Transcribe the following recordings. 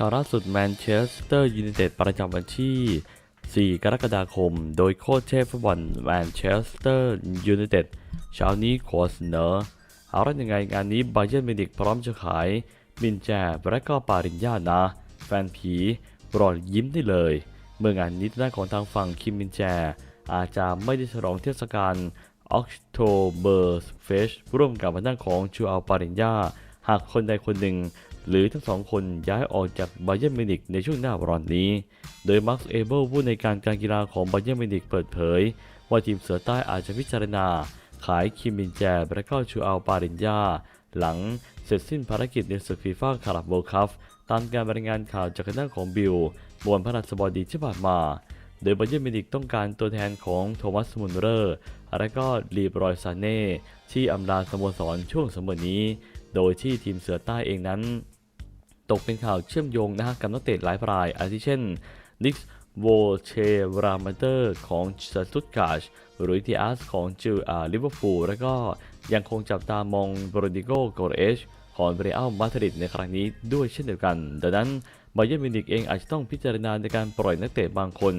ข่าวล่าสุดแมนเชสเตอร์ยูไนเต็ดประจำวันที่ 4 กรกฎาคม โดยโค้ชเชฟฟุตบอลแมนเชสเตอร์ยูไนเต็ดเช้านี้ขอเสนอเอาละยังไงงานนี้บาเย r n ร์มิวนิกพร้อมจะขายมินแจและก็ปาริญญานะ แฟนผีรอดยิ้มได้เลย เมื่องานนี้ทางด้านของทางฝั่งคิมมินแจ อาจจะไม่ได้ฉลองเทศกาล October Fest ร่วมกับทางด้านของชูอัลปาริญญาหากคนใดคนหนึ่ง หรือทั้งสองคนย้ายออกจากไบเย r n ร์มินิกในช่วงหน้าร้อนนี้ โดยมาร์คเอเบิลผู้ในการการกีฬาของไบเย r n ร์มินิกเปิดเผย ว่าทีมเสือใต้อาจจะพิจารณา ขายคิมมินแจและก็ชูอัลปาริญญาหลังเสร็จสิ้นภารกิจในศึกฟีฟ่าคาราบโบคัฟตามการรายงานข่าวจากทางด้าของบิลบนพระราชบดีที่ผ่านมา โดยไบเย r n ร์มินิกต้องการตัวแทนของโทมัสมุนเรอร์และก็ลีบรอยซาเน่ที่อำลาสโมสรช่วงสมัยนี้ โดยที่ทีมเสือใต้เองนั้น ตกเป็นข่าวเชื่อมโยงนะฮะกับนักเตะหลายราย อาทิเช่นนิกโวเชรามาเตอร์ของสตุตการ์ชหรือทีอาสของจิวอาลิเวอร์พูลและก็ยังคงจับตามองโรดิโกโกเรชของเรอัลมาดริดในครั้งนี้ด้วยเช่นเดียวกัน ดังนั้นบาเย r n ร์มิวนิกเองอาจจะต้องพิจารณาในการปล่อยนักเตะบางคน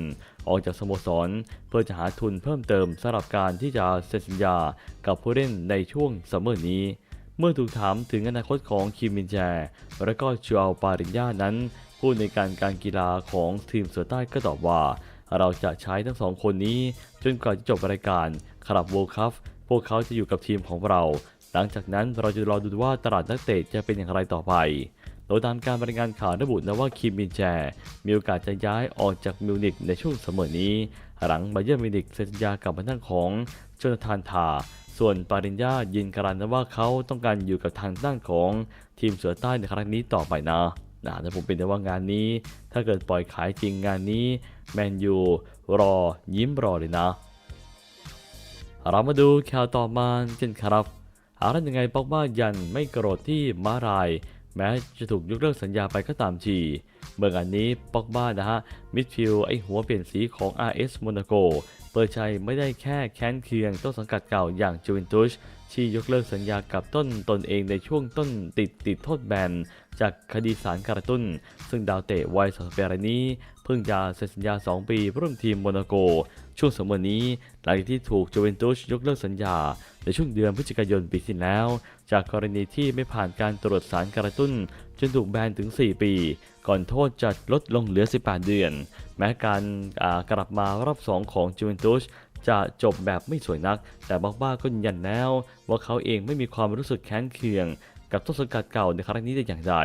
ออกจากสโมสร เพื่อจะหาทุนเพิ่มเติมสำหรับการที่จะเซ็นสัญญากับผู้เล่นในช่วงซัมเมอร์นี้ เมื่อถูกถามถึงอนาคตของคิมมินแจ และก็ชูอัลปาริญญานั้น ผู้ในการการกีฬาของทีมเสือใต้ก็ตอบว่า เราจะใช้ทั้งสองคนนี้จนกว่าจะจบรายการคารับโวคัฟพวกเขาจะอยู่กับทีมของเรา หลังจากนั้นเราจะรอดูว่าตลาดนักเตะจะเป็นอย่างไรต่อไป โดยตามการรายงานข่าวระบุนะว่าคิมมินแจ มีโอกาสจะย้ายออกจากมิวนิกในช่วงเสมอนี้ หลังบาเย r n ร์มิวนิกเซ็นสัญญากับทางด้านของโจนาธานทา ส่วนปาริญญายืนการันนะว่าเขาต้องการอยู่กับทางด้านของทีมเสือใต้ในครั้งนี้ต่อไปนะนะแต่ผมเป็นแต่ว่างานนี้ ถ้าเกิดปล่อยขายจริงงานนี้แมนยูรอยิ้มรอเลยนะ เรามาดูข่าวต่อมากันครับอาละยังไงปอกบ้ายันไม่โกรธที่มาราย แม้จะถูกยกเลิกสัญญาไปก็ตามที เมื่องานนี้ปอกบ้านะฮะ มิดฟิลด์ไอหัวเปลี่ยนสีของ RS Monaco เปิดใจไม่ได้แค่แค้นเคืองต้นสังกัดเก่าอย่างจูเวนตุสที่ยกเลิกสัญญากับต้นตนเองในช่วงต้นติดติดโทษแบนจากคดีสารกระตุ้น ซึ่งดาวเตะวัย31ปีรนี้ เพิ่งจะเซ็นสัญญา 2 ปีร่วมทีมโมนาโก ช่วงสมวันนี้หลังจากที่ถูกจูเวนตุสยกเลิกสัญญา ในช่วงเดือนพฤศจิกายนปีที่แล้ว จากกรณีที่ไม่ผ่านการตรวจสารกระตุ้น จนถูกแบนถึง 4 ปี ก่อนโทษจะลดลงเหลือ 18 เดือน แม้การกลับมารอบ 2 ของจูเวนตุสจะจบแบบไม่สวยนัก แต่บอกบ้าก็ยืนยันแล้ว ว่าเขาเองไม่มีความรู้สึกแค้นเคือง กับต้นสังกัดเก่าในครั้งนี้แต่อย่างใด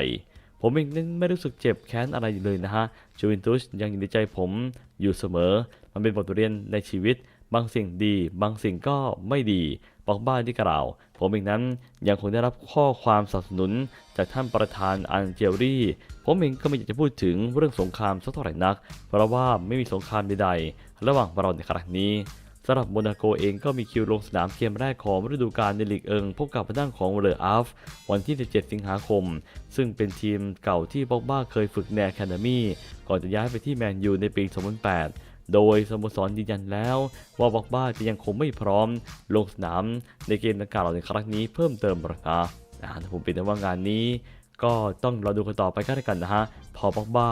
ผมเองนั้นไม่รู้สึกเจ็บแค้นอะไรเลยนะฮะจูเวนตุสยังอยู่ในใจผมอยู่เสมอ มันเป็นบทเรียนในชีวิต บางสิ่งดี บางสิ่งก็ไม่ดีบอกบ้านที่กล่าว ผมเองนั้นยังคงได้รับข้อความสนับสนุน จากท่านประธานอันเจลลี่ ผมเองก็ไม่อยากจะพูดถึงเรื่องสงครามสักเท่าไหร่นัก เพราะว่าไม่มีสงครามใดๆระหว่างเราในครั้งนี้ สำหรับโมนาโกเองก็มีคิวลงสนามเกมแรกของฤดูกาลในลีกเอิงพบกับทางด้านของเรออาฟวันที่ 17 สิงหาคม ซึ่งเป็นทีมเก่าที่บ็อกบ้าเคยฝึกในแคนามีก่อนจะย้ายไปที่แมนยูในปี 2008 โดยสโมสรยืนยันแล้ว ว่าบ็อกบ้าจะยังคงไม่พร้อม ลงสนามในเกมดังกล่าวในครั้งนี้เพิ่มเติมราคานะผมเป็นว่างานนี้ ก็ต้องรอดูกันต่อไปกันแล้วกันนะฮะพอบ็อกบ้า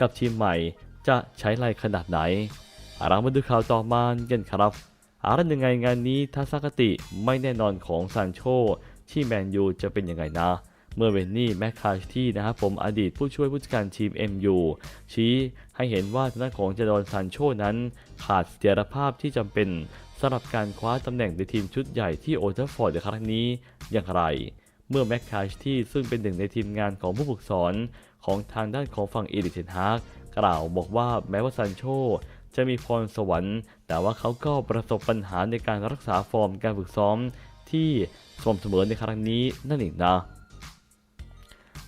กับทีมใหม่จะใช้ไรขนาดไหน เรามาดูข่าวต่อมากันครับอารันยังไงงานนี้ทัศนคติไม่แน่นอนของซานโชที่แมนยูจะเป็นยังไงนะ เมื่อเวนนี่แมคคาที่นะครับผมอดีตผู้ช่วยผู้จัดการทีม MU ชี้ให้เห็นว่าทางด้านของเจดอนซานโชนั้น ขาดเสถียรภาพที่จำเป็นสำหรับการคว้าตำแหน่งในทีมชุดใหญ่ที่โอเทอร์ฟอร์ดในครั้งนี้อย่างไร เมื่อแมคคาที่ซึ่งเป็นหนึ่งในทีมงานของผู้ฝึกสอนของทางด้านของฝั่งเอริกเทนฮากกล่าวบอกว่าแม้ว่าซานโช จะมีพรสวรรค์ แต่ว่าเขาก็ประสบปัญหาในการรักษาฟอร์มการฝึกซ้อมที่สม่ำเสมอในครั้งนี้นั่นเองนะ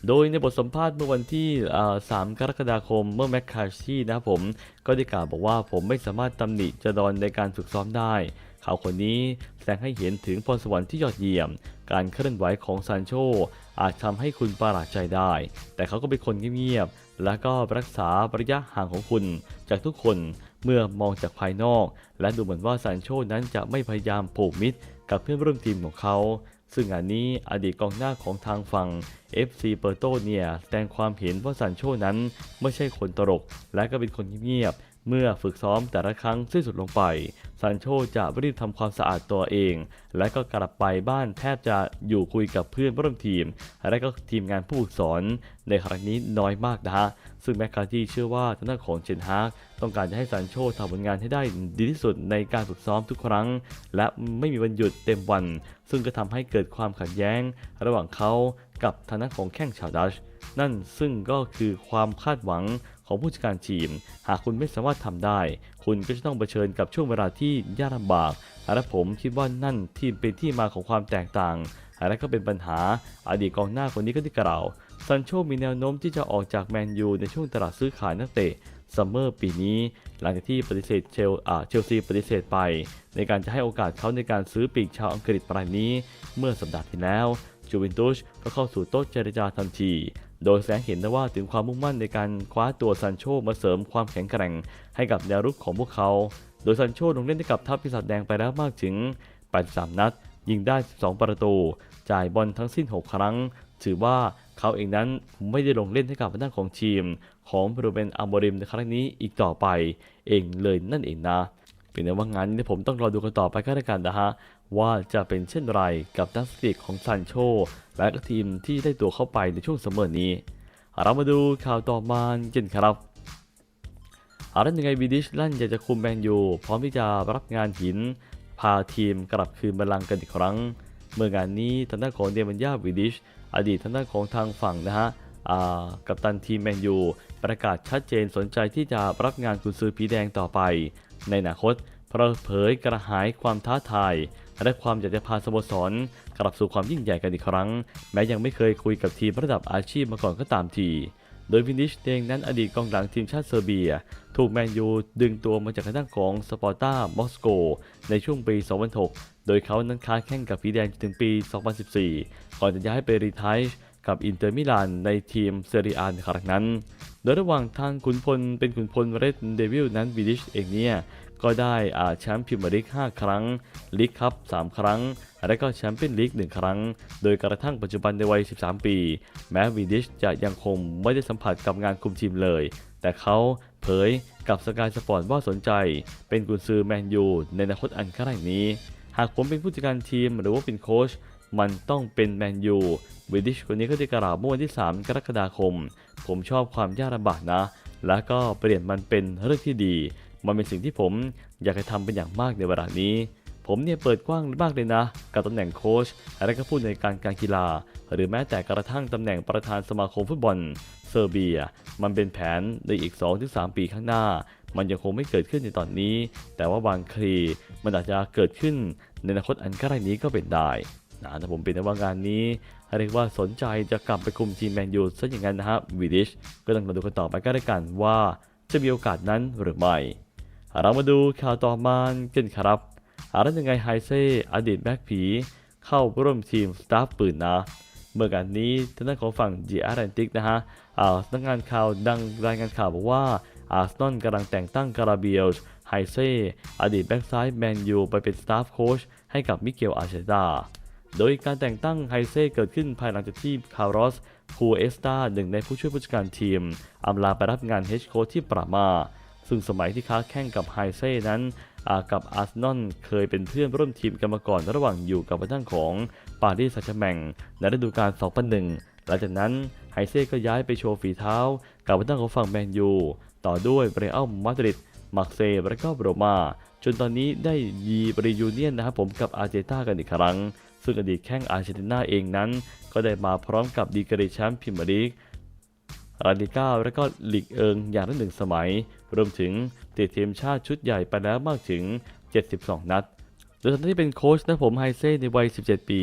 โดยในบทสัมภาษณ์เมื่อวันที่ 3 กรกฎาคมเมื่อแมคคาชีนะผม ก็ได้กล่าวบอกว่าผมไม่สามารถตำหนิจดอนในการฝึกซ้อมได้เขาคนนี้แสดงให้เห็นถึงพรสวรรค์ที่ยอดเยี่ยม การเคลื่อนไหวของซานโชอาจทำให้คุณประหลาดใจได้ แต่เขาก็เป็นคนเงียบๆ และก็รักษาระยะห่างของคุณจากทุกคน เมื่อมองจากภายนอก และดูเหมือนว่าซานโชนั้นจะไม่พยายามผูกมิตรกับเพื่อนร่วมทีมของเขา ซึ่งอันนี้อดีตกองหน้าของทางฝั่ง FC เปอร์โตเนี่ยแสดงความเห็นว่าซันโชนั้นไม่ใช่คนตลก และก็เป็นคนเงียบ เมื่อฝึกซ้อมแต่ละครั้งสิ้นสุดลงไป ซันโชจะรีบทำความสะอาดตัวเอง และก็กลับไปบ้านแทบจะอยู่คุยกับเพื่อนร่วมทีม และก็ทีมงานผู้ฝึกสอนในครั้งนี้น้อยมากนะฮะ ซึ่งแมคคาร์ที่เชื่อว่าทางด้านของเชนฮากต้องการจะให้ซันโชทำผลงานให้ได้ดีที่สุดในการฝึกซ้อมทุกครั้ง และไม่มีวันหยุดเต็มวัน ซึ่งก็ทำให้เกิดความขัดแย้ง ระหว่างเขากับทางด้านของแข้งชาวดัช นั่นซึ่งก็คือความคาดหวัง ของผู้จัดการทีม หากคุณไม่สามารถทำได้ คุณก็จะต้องเผชิญกับช่วงเวลาที่ยากลำบากและผมคิดว่านั่นที่เป็นที่มาของความแตกต่างและก็เป็นปัญหาอดีตกองหน้าคนนี้ก็ที่กล่าวซันโชมีแนวโน้มที่จะออกจากแมนยูในช่วงตลาดซื้อขายนักเตะซัมเมอร์ปีนี้ หลังจากที่ปฏิเสธเชลเชลซีปฏิเสธไป ในการจะให้โอกาสเขาในการซื้อปีกชาวอังกฤษรายนี้ เมื่อสัปดาห์ที่แล้วจูเวนตุสก็เข้าสู่โต๊ะเจรจาทันที โดยแสดงเห็นได้ว่าถึงความมุ่งมั่นในการคว้าตัวซันโชมาเสริมความแข็งแกร่งให้กับแนวรุกของพวกเขา โดยซันโชลงเล่นให้กับทัพปีศาจแดงไปแล้วมากถึง 83 นัด ยิงได้ 12 ประตู จ่ายบอลทั้งสิ้น 6 ครั้ง ถือว่าเขาเองนั้นไม่ได้ลงเล่นให้กับด้านของทีม ของโรเบนอัมบริมในครั้งนี้อีกต่อไป เองเลยนั่นเองนะเป็นแต่ว่างานนี้ผมต้องรอดูกันต่อไปก็แล้วกันนะฮะ ว่าจะเป็นเช่นไรกับนักสถิติของซันโชและก็ทีมที่ได้ตัวเข้าไปในช่วงซัมอนี้ เรามาดูข่าวต่อมากันครับอารันยังไงวิดิชลั่นอยากจะคุมแมนยูพร้อมที่จะรับงานหิน พาทีมกลับคืนบัลลังก์กันอีกครั้ง เมื่องานนี้ทางด้านของเดมันยาวิดิชอดีตทางด้านของทางฝั่งนะฮะกัปตันทีมแมนยูประกาศชัดเจนสนใจที่จะรับงานกุนซือผีแดงต่อไป ในอนาคตเปิดเผยกระหายความท้าทาย และความอยากจะพาสโมสรกลับสู่ความยิ่งใหญ่กันอีกครั้ง แม้ยังไม่เคยคุยกับทีมระดับอาชีพมาก่อนก็ตามที โดยวินิชเองนั้นอดีตกองหลังทีมชาติเซอร์เบีย ถูกแมนยูดึงตัวมาจากทางด้านของสปอร์ตามอสโก ในช่วงปี 2006 โดยเขานั้นค้าแข่งกับฟีแดงจนถึงปี 2014 ก่อนจะย้ายไปรีไทร์กับอินเตอร์มิลานในทีมเซเรียอาในครั้งนั้น โดยระหว่างทางขุนพลเป็นขุนพลเรดเดวิลนั้นวินิชเองเนี่ย ก็ได้อาแชมป์พรีเมียร์ลีก 5 ครั้ง ลีกคัพ 3 ครั้ง และก็แชมเปี้ยนลีก 1 ครั้ง โดยกระทั่งปัจจุบันในวัย 13 ปี แม้วิดิชจะยังคงไม่ได้สัมผัสกับงานคุมทีมเลย แต่เขาเผยกับสกายสปอร์ตว่าสนใจ เป็นกุนซือแมนยูในอนาคตอันใกล้นี้ หากผมเป็นผู้จัดการทีมหรือว่าเป็นโค้ชมันต้องเป็นแมนยูวิดิชคนนี้ก็ได้กล่าวเมื่อวันที่ 3 กรกฎาคม ผมชอบความยากลำบากนะ แล้วก็เปลี่ยนมันเป็นเรื่องที่ดี มันเป็นสิ่งที่ผมอยากจะทำเป็นอย่างมากในเวลานี้ ผมเนี่ยเปิดกว้างมากเลยนะ กับตำแหน่งโค้ชและก็ผู้ในการการกีฬา หรือแม้แต่กระทั่งตำแหน่งประธานสมาคมฟุตบอลเซอร์เบีย มันเป็นแผนในอีก 2-3 ปีข้างหน้า มันยังคงไม่เกิดขึ้นในตอนนี้ แต่ว่าบางครีมันอาจจะเกิดขึ้นในอนาคตอันใกล้นี้ก็เป็นได้นะแต่ผมเป็นในว่างานนี้เรียกว่าสนใจจะกลับไปคุมทีมแมนยูซะอย่างนั้นนะฮะวิดิชก็ต้องมาดูกันต่อไปก็ได้กันว่าจะมีโอกาสนั้นหรือไม่ เรามาดูข่าวต่อมากันครับอะไรยังไงไฮเซ่อดีตแบ็กผี เข้าร่วมทีมสตาฟปืนนะ เมื่อกันนี้ทางด้านของฝั่ง g ีอาร์แอนติกนะฮะอ่าสำนักงานข่าวดังรายงานข่าวบอกว่าอาร์เซนอลกำลังแต่งตั้งการาเบียลไฮเซ่อดีตแบ็กซ้ายแมนยูไปเป็นสตาฟโค้ชให้กับมิเกลอาเชตาโดยการแต่งตั้งไฮเซ่เกิดขึ้นภายหลังจากที่คาร์ลอสคูเอสตาหนึ่งในผู้ช่วยผู้จัดการทีมอำลาไปรับงานเฮดโค้ชที่ปรามา ซึ่งสมัยที่ค้าแข่งกับไฮเซ่นั้นกับอาร์เซนอลเคยเป็นเพื่อนร่วมทีมกันมาก่อนระหว่างอยู่กับทางของปารีสแซงต์แชร์แมงในฤดูกาล2001หลังจากนั้นไฮเซ่ก็ย้ายไปโชว์ฝีเท้า กับทางของฝั่งแมนยูต่อด้วยเรอัลมาดริดมาร์เซย์และก็โรมาจนตอนนี้ได้ยีบริยูเนียนนะครับผมกับอาร์เจนตากันอีกครั้ง ซึ่งอดีตแข้งอาร์เจนตินาเองนั้น ก็ได้มาพร้อมกับดีกรีแชมป์พรีเมียร์ลีกราลิก้าและก็ลีกเอิงอย่างละหนึ่งสมัย รวมถึงติดทีมชาติชุดใหญ่ไปแล้วมากถึง 72 นัด โดยตอนที่เป็นโค้ชนะผมไฮเซ่ในวัย 17 ปี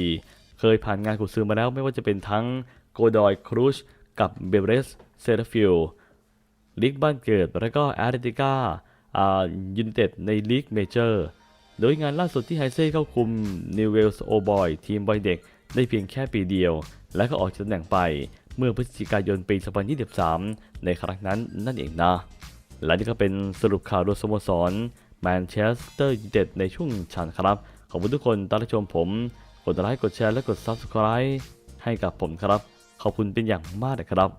เคยผ่านงานกุศือมาแล้วไม่ว่าจะเป็นทั้งโกดอยครูชกับเบเบรสเซราฟิลลีกบ้านเกิด และก็แอตเลติก้าอ่ายูนเต็ดในลีกเมเจอร์ โดยงานล่าสุดที่ไฮเซ่เข้าคุมนิวเวลส์โอบอยทีมบอยเด็กได้เพียงแค่ปีเดียว และก็ออกจากตำแหน่งไปเมื่อพฤศจิกายนปี 2023 ในครั้งนั้นนั่นเองนะ และนี่ก็เป็นสรุปข่าวโดยสโมสรแมนเชสเตอร์ยูไนเต็ดในช่วงชันครับ ขอบคุณทุกคนตามรับชมผม กดไลค์กดแชร์และกด Subscribe ให้กับผมครับ ขอบคุณเป็นอย่างมากนะครับ